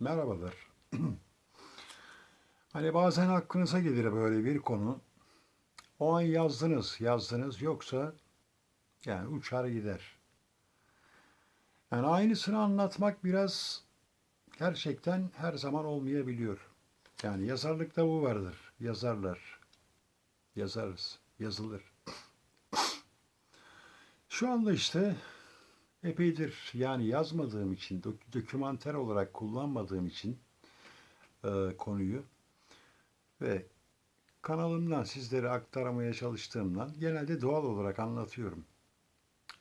Merhabalar. Hani bazen aklınıza gelir böyle bir konu. O an yazdınız, yazdınız yoksa yani uçar gider. Yani aynısını anlatmak biraz gerçekten her zaman olmayabiliyor. Yani yazarlıkta bu vardır. Yazarlar. Yazarız. Yazılır. Şu anda işte epeydir yani yazmadığım için, dok- dokümanter olarak kullanmadığım için e, konuyu ve kanalımdan sizlere aktarmaya çalıştığımdan genelde doğal olarak anlatıyorum.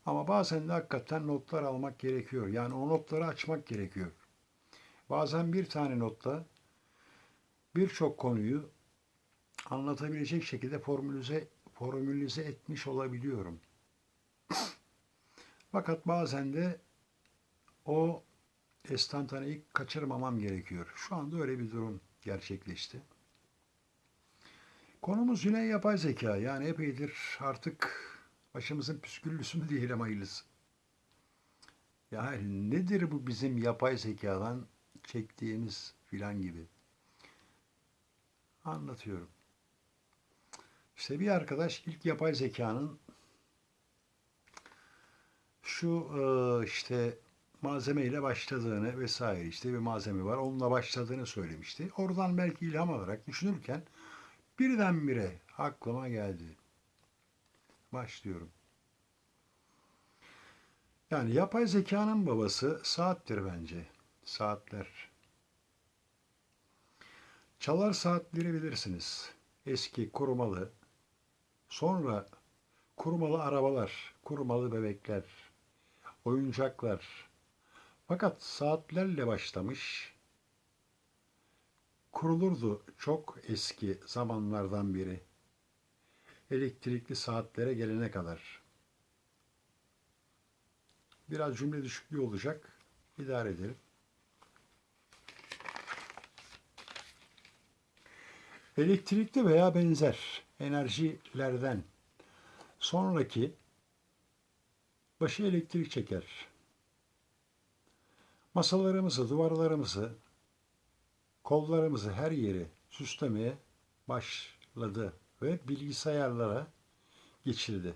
Ama bazen de hakikaten notlar almak gerekiyor. Yani o notları açmak gerekiyor. Bazen bir tane notla birçok konuyu anlatabilecek şekilde formülize formülize etmiş olabiliyorum. Fakat bazen de o estantaneyi kaçırmamam gerekiyor. Şu anda öyle bir durum gerçekleşti. Konumuz yine yapay zeka. Yani epeydir artık başımızın püsküllüsü mü diyelim hayırlısı. Yani nedir bu bizim yapay zekadan çektiğimiz filan gibi. Anlatıyorum. İşte bir arkadaş ilk yapay zekanın şu işte malzemeyle başladığını vesaire işte bir malzeme var onunla başladığını söylemişti. Oradan belki ilham alarak düşünürken birdenbire aklıma geldi. Başlıyorum. Yani yapay zekanın babası saattir bence. Saatler. Çalar saatleri bilirsiniz. Eski kurmalı. Sonra kurmalı arabalar, kurmalı bebekler, oyuncaklar. Fakat saatlerle başlamış. Kurulurdu çok eski zamanlardan beri. Elektrikli saatlere gelene kadar. Biraz cümle düşüklüğü olacak. İdare edelim. Elektrikli veya benzer enerjilerden sonraki başı elektrik çeker. Masalarımızı, duvarlarımızı, kollarımızı her yeri süslemeye başladı ve bilgisayarlara geçildi.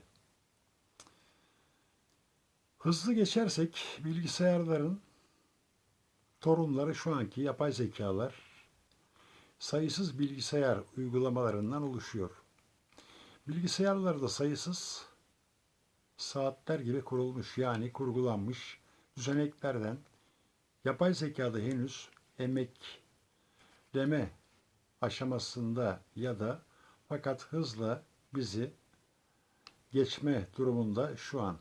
Hızlı geçersek bilgisayarların torunları şu anki yapay zekalar sayısız bilgisayar uygulamalarından oluşuyor. Bilgisayarlarda sayısız saatler gibi kurulmuş yani kurgulanmış düzeneklerden yapay zekada henüz emekleme aşamasında ya da fakat hızla bizi geçme durumunda şu an.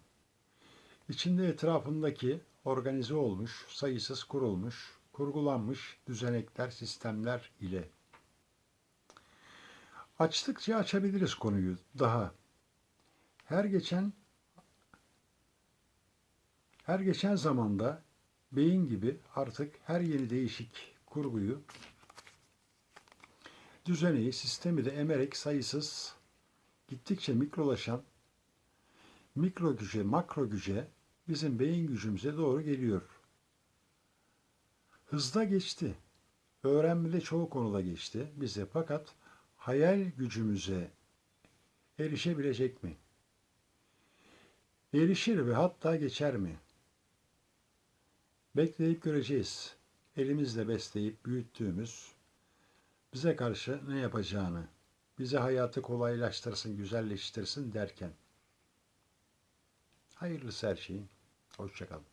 İçinde etrafındaki organize olmuş, sayısız kurulmuş, kurgulanmış düzenekler, sistemler ile. Açtıkça açabiliriz konuyu daha. Her geçen her geçen zamanda beyin gibi artık her yeni değişik kurguyu düzeneyi, sistemi de emerek sayısız gittikçe mikrolaşan mikro güce, makro güce bizim beyin gücümüze doğru geliyor. Hızda geçti. Öğrenmede çoğu konuda geçti bize fakat hayal gücümüze erişebilecek mi? Erişir ve hatta geçer mi? Bekleyip göreceğiz. Elimizle besleyip büyüttüğümüz bize karşı ne yapacağını, bize hayatı kolaylaştırsın, güzelleştirsin derken. Hayırlısı her şeyin. Hoşçakalın.